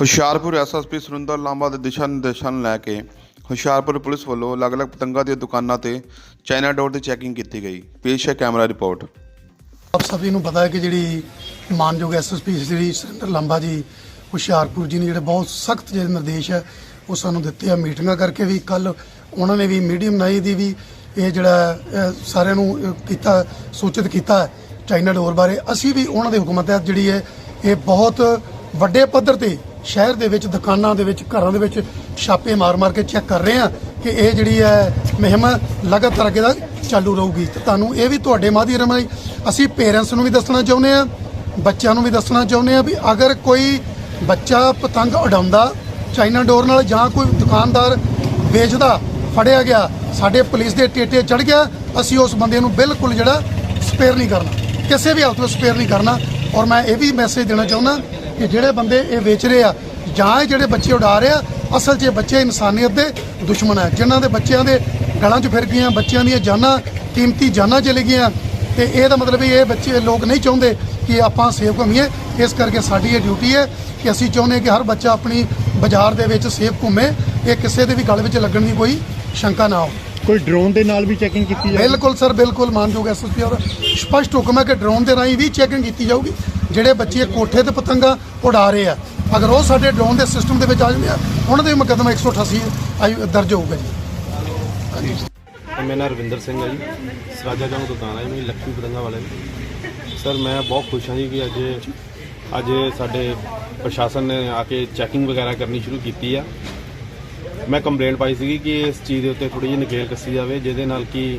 Hoshiarpur SSP Surinder ਲਾਂਬਾ ਦੇ ਦਿਸ਼ਾ ਨਿਰਦੇਸ਼ਾਂ ਨੂੰ ਲੈ ਕੇ ਹੁਸ਼ਿਆਰਪੁਰ ਪੁਲਿਸ ਵੱਲੋਂ ਅਲੱਗ-ਅਲੱਗ ਪਤੰਗਾਂ ਦੀਆਂ ਦੁਕਾਨਾਂ ਤੇ ਚਾਈਨਾ ਡੋਰ ਦੀ ਚੈਕਿੰਗ ਕੀਤੀ ਗਈ। ਪੇਸ਼ ਹੈ ਕੈਮਰਾ ਰਿਪੋਰਟ। ਆਪ ਸਭੀ ਨੂੰ ਪਤਾ ਹੈ ਕਿ ਜਿਹੜੀ ਮਾਨਯੋਗ ਐਸਐਸਪੀ ਸ੍ਰੀ ਸੁਰਿੰਦਰ ਲਾਂਬਾ ਜੀ ਹੁਸ਼ਿਆਰਪੁਰ ਜੀ ਨੇ ਜਿਹੜੇ ਬਹੁਤ ਸਖਤ ਜਿਹੜੇ ਨਿਰਦੇਸ਼ ਹੈ, ਉਹ ਸਾਨੂੰ ਦਿੱਤੇ ਆ ਮੀਟਿੰਗਾਂ ਕਰਕੇ ਵੀ ਕੱਲ ਉਹਨਾਂ ਨੇ ਵੀ ਮੀਡੀਅਮ ਨਾਈ ਦੀ ਵੀ ਇਹ ਜਿਹੜਾ ਸਾਰਿਆਂ ਨੂੰ ਕੀਤਾ, ਸੂਚਿਤ ਕੀਤਾ ਚਾਈਨਾ ਡੋਰ ਬਾਰੇ। ਅਸੀਂ ਵੀ ਉਹਨਾਂ ਦੇ ਹੁਕਮਾਂ ਤਹਿਤ ਜਿਹੜੀ ਹੈ ਇਹ ਬਹੁਤ ਵੱਡੇ ਪੱਧਰ ਤੇ ਸ਼ਹਿਰ ਦੇ ਵਿੱਚ, ਦੁਕਾਨਾਂ ਦੇ ਵਿੱਚ, ਘਰਾਂ ਦੇ ਵਿੱਚ ਛਾਪੇ ਮਾਰ-ਮਾਰ ਕੇ ਚੈੱਕ ਕਰ ਰਹੇ ਆ ਕਿ ਇਹ ਜਿਹੜੀ ਹੈ ਮੁਹਿੰਮ ਲਗਾਤਾਰ ਅੱਗੇ ਤੱਕ ਚਾਲੂ ਰਹੂਗੀ। ਤੇ ਤੁਹਾਨੂੰ ਇਹ ਵੀ ਤੁਹਾਡੇ ਮਾਧਿਅਮ ਰਾਹੀਂ ਅਸੀਂ ਪੇਰੈਂਟਸ ਨੂੰ ਵੀ ਦੱਸਣਾ ਚਾਹੁੰਦੇ ਆ ਬੱਚਿਆਂ ਨੂੰ ਵੀ ਦੱਸਣਾ ਚਾਹੁੰਦੇ ਆ ਵੀ ਅਗਰ ਕੋਈ ਬੱਚਾ ਪਤੰਗ ਉਡਾਉਂਦਾ, ਚਾਈਨਾ ਡੋਰ ਨਾਲ ਜਾਂ ਕੋਈ ਦੁਕਾਨਦਾਰ ਵੇਚਦਾ, ਫੜਿਆ ਗਿਆ, ਸਾਡੇ ਪੁਲਿਸ ਦੇ ਟੇਟੇ ਚੜ ਗਿਆ, ਅਸੀਂ ਉਸ ਬੰਦੇ ਨੂੰ ਬਿਲਕੁਲ ਜਿਹੜਾ ਸਪੇਅਰ ਨਹੀਂ ਕਰਨਾ। ਕਿਸੇ ਵੀ ਹਾਲਤ ਵਿੱਚ ਸਪੇਅਰ ਨਹੀਂ ਕਰਨਾ। ਔਰ ਮੈਂ ਇਹ ਵੀ ਮੈਸੇਜ ਦੇਣਾ ਚਾਹੁੰਦਾ ਕਿ ਜਿਹੜੇ ਬੰਦੇ ਇਹ ਵੇਚ ਰਹੇ ਆ ਜਾਂ ਇਹ ਜਿਹੜੇ ਬੱਚੇ ਉਡਾ ਰਹੇ ਆ ਅਸਲ 'ਚ ਇਹ ਬੱਚੇ ਇਨਸਾਨੀਅਤ ਦੇ ਦੁਸ਼ਮਣ ਹੈ ਜਿਨ੍ਹਾਂ ਦੇ ਬੱਚਿਆਂ ਦੇ ਗਲਾਂ 'ਚ ਫਿਰ ਗਈਆਂ ਬੱਚਿਆਂ ਦੀਆਂ ਜਾਨਾਂ ਕੀਮਤੀ ਜਾਨਾਂ ਚਲੇ ਗਈਆਂ। ਤੇ ਇਹਦਾ ਮਤਲਬ ਵੀ ਇਹ ਬੱਚੇ ਲੋਕ ਨਹੀਂ ਚਾਹੁੰਦੇ ਕਿ ਆਪਾਂ ਸੇਫ ਘੁੰਮੀਏ ਇਸ ਕਰਕੇ ਸਾਡੀ ਇਹ ਡਿਊਟੀ ਹੈ ਕਿ ਅਸੀਂ ਚਾਹੁੰਦੇ ਹਾਂ ਕਿ ਹਰ ਬੱਚਾ ਆਪਣੀ ਬਾਜ਼ਾਰ ਦੇ ਵਿੱਚ ਸੇਫ ਘੁੰਮੇ। ਇਹ ਕਿਸੇ ਦੇ ਵੀ ਗਲ ਵਿੱਚ ਲੱਗਣ ਦੀ ਕੋਈ ਸ਼ੰਕਾ ਨਾ ਹੋਵੇ। ਕੋਈ ਡਰੋਨ ਦੇ ਨਾਲ ਵੀ ਚੈਕਿੰਗ ਕੀਤੀ ਜਾਏ ਬਿਲਕੁਲ ਸਰ ਬਿਲਕੁਲ ਮਾਨਯੋਗ ਐਸਐਸਪੀ ਔਰ ਸਪਸ਼ਟ ਹੁਕਮ ਹੈ ਕਿ ਡਰੋਨ ਦੇ ਰਾਹੀਂ ਵੀ ਚੈਕਿੰਗ ਕੀਤੀ ਜਾਊਗੀ। ਜਿਹੜੇ ਬੱਚੇ ਕੋਠੇ ਤੇ ਪਤੰਗਾ ਉਡਾ ਰਹੇ ਆ, ਅਗਰ ਉਹ ਸਾਡੇ ਡਰੋਨ ਦੇ ਸਿਸਟਮ ਦੇ ਵਿੱਚ ਆ ਜਾਂਦੇ ਆ, ਉਹਨਾਂ ਦੇ ਮੁਕਦਮਾ 188 ਦਰਜ ਹੋਊਗਾ ਜੀ। ਮੇਰਾ ਨਾਮ ਰਵਿੰਦਰ ਸਿੰਘ ਹੈ ਜੀ। ਸਰਾਜਾ ਜੰਗ ਦੁਕਾਨ ਹੈ ਮੇਰੀ ਲੱਕੀ ਪਤੰਗਾ ਵਾਲੇ ਸਰ, ਮੈਂ ਬਹੁਤ ਖੁਸ਼ ਹਾਂ ਜੀ ਕਿ ਅੱਜ ਅੱਜ ਸਾਡੇ ਪ੍ਰਸ਼ਾਸਨ ਨੇ ਆ ਕੇ ਚੈਕਿੰਗ ਵਗੈਰਾ ਕਰਨੀ ਸ਼ੁਰੂ ਕੀਤੀ ਆ। ਮੈਂ ਕੰਪਲੇਂਟ ਪਾਈ ਸੀਗੀ ਕਿ ਇਸ ਚੀਜ਼ ਦੇ ਉੱਤੇ ਥੋੜੀ ਜਿਹੀ ਨਕੇਲ ਕੱਸੀ ਜਾਵੇ, ਜਿਹਦੇ ਨਾਲ ਕਿ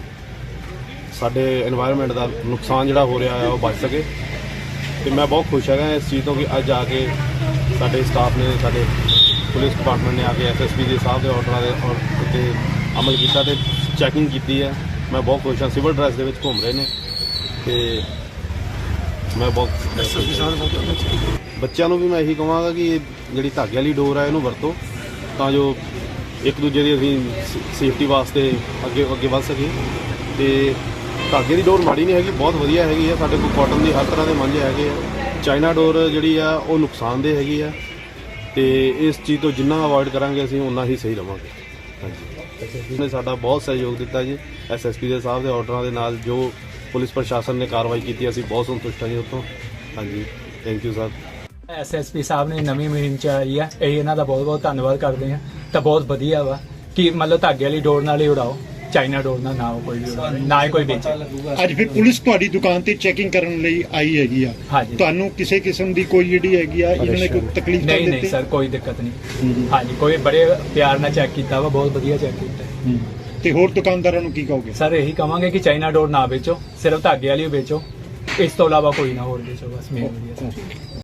ਸਾਡੇ এনवायरमेंट ਦਾ ਨੁਕਸਾਨ ਜਿਹੜਾ ਹੋ ਰਿਹਾ ਹੈ ਉਹ ਬਚ ਸਕੇ। ਤੇ ਮੈਂ ਬਹੁਤ ਖੁਸ਼ ਹੈਗਾ ਇਸ ਚੀਜ਼ ਤੋਂ ਕਿ ਅੱਜ ਆ ਕੇ ਸਾਡੇ ਸਟਾਫ ਨੇ ਸਾਡੇ ਪੁਲਿਸ ਡਿਪਾਰਟਮੈਂਟ ਨੇ ਆ ਕੇ ਐਸਐਸਪੀ ਦੇ ਸਾਹਿਬ ਦੇ ਆਰਡਰਾਂ ਦੇ ਔਰ ਉੱਤੇ ਅਮਲ ਕੀਤਾ ਤੇ ਚੈਕਿੰਗ ਕੀਤੀ ਹੈ। ਮੈਂ ਬਹੁਤ ਖੁਸ਼ ਹਾਂ ਸਿਵਲ ਡਰੈਸ ਦੇ ਵਿੱਚ ਘੁੰਮ ਰਹੇ ਨੇ ਤੇ ਮੈਂ ਬਹੁਤ ਐਸਐਸਪੀ ਸਾਹਿਬ ਬੱਚਿਆਂ ਨੂੰ ਵੀ ਮੈਂ ਇਹੀ ਕਹਾਂਗਾ ਕਿ ਇਹ ਜਿਹੜੀ ਧਾਗੇ ਵਾਲੀ ਡੋਰ ਹੈ ਇਹਨੂੰ ਵਰਤੋ ਤਾਂ ਜੋ ਇੱਕ ਦੂਜੇ ਦੀ ਅਸੀਂ ਸੇਫਟੀ ਵਾਸਤੇ ਅੱਗੇ ਅੱਗੇ ਵੱਧ ਸਕੀਏ ਤੇ ਧਾਗੇ ਦੀ ਡੋਰ ਮਾੜੀ ਨਹੀਂ ਹੈਗੀ, ਬਹੁਤ ਵਧੀਆ ਹੈਗੀ ਆ। ਸਾਡੇ ਕੋਲ ਕਾਟਨ ਦੀ ਹਰ ਤਰ੍ਹਾਂ ਦੇ ਮਾਂਝੇ ਹੈਗੇ ਆ। ਚਾਈਨਾ ਡੋਰ ਜਿਹੜੀ ਆ, ਉਹ ਨੁਕਸਾਨਦੇਹ ਹੈਗੀ ਆ। ਤੇ ਇਸ ਚੀਜ਼ ਤੋਂ ਜਿੰਨਾ ਅਵੋਇਡ ਕਰਾਂਗੇ ਅਸੀਂ ਉਨਾ ਹੀ ਸਹੀ ਰਵਾਂਗੇ। ਹਾਂਜੀ। ਨੇ ਸਾਡਾ ਬਹੁਤ ਸਹਿਯੋਗ ਦਿੱਤਾ ਜੀ। ਐਸਐਸਪੀ ਦੇ ਸਾਹਿਬ ਦੇ ਆਰਡਰਾਂ ਦੇ ਨਾਲ ਜੋ ਪੁਲਿਸ ਪ੍ਰਸ਼ਾਸਨ ਨੇ ਕਾਰਵਾਈ ਕੀਤੀ, ਅਸੀਂ ਬਹੁਤ ਸੰਤੁਸ਼ਟ ਹਾਂ ਜੀ ਉਤੋਂ ਹਾਂਜੀ। ਥੈਂਕ ਯੂ ਸਰ ਐਸਐਸਪੀ ਸਾਹਿਬ ਨੇ ਨਵੀਂ ਮੁਹਿੰਮ ਚ ਆਈ ਆ। ਇਹ ਇਹਨਾਂ ਦਾ ਬਹੁਤ ਬਹੁਤ ਧੰਨਵਾਦ ਕਰਦੇ ਆ ਤਾਂ ਬਹੁਤ ਵਧੀਆ ਵਾ। ਕਿ ਮਤਲਬ ਧਾਗੇ ਵਾਲੀ ਡੋਰ ਨਾਲ ਹੀ ਉਡਾਓ। ਚਾਈਨਾ ਡੋਰ ਨਾਲ ਨਾ ਕੋਈ ਨਾ ਹੀ ਕੋਈ ਵੇਚੇ। ਅੱਜ ਫਿਰ ਪੁਲਿਸ ਤੁਹਾਡੀ ਦੁਕਾਨ ਤੇ ਚੈਕਿੰਗ ਕਰਨ ਲਈ ਆਈ ਹੈਗੀ ਆ। ਹਾਂਜੀ। ਤੁਹਾਨੂੰ ਕਿਸੇ ਕਿਸਮ ਦੀ ਕੋਈ ਜਿਹੜੀ ਹੈਗੀ ਆ ਇਹਨਾਂ ਨੇ ਕੋਈ ਤਕਲੀਫ ਤਾਂ ਨਹੀਂ ਨਹੀਂ ਦਿੱਤੀ? ਸਰ ਕੋਈ ਦਿੱਕਤ ਨਹੀਂ। ਹਾਂਜੀ ਕੋਈ ਬੜੇ ਪਿਆਰ ਨਾਲ ਚੈੱਕ ਕੀਤਾ ਵਾ ਬਹੁਤ ਵਧੀਆ ਚੈੱਕ ਕੀਤਾ। ਤੇ ਹੋਰ ਦੁਕਾਨਦਾਰਾਂ ਨੂੰ ਕੀ ਕਹੋਗੇ? ਸਰ ਇਹੀ ਕਵਾਂਗੇ ਕਿ ਚਾਈਨਾ ਡੋਰ ਨਾ ਵੇਚੋ ਸਿਰਫ ਧਾਗੇ ਵਾਲੀ ਓ ਵੇਚੋ। ਇਸ ਤੋਂ ਇਲਾਵਾ ਕੋਈ ਨਾ ਹੋਰ ਵੇਚੋ ਬਸ ਮੇਨ ਵਧੀਆ। ਸਰ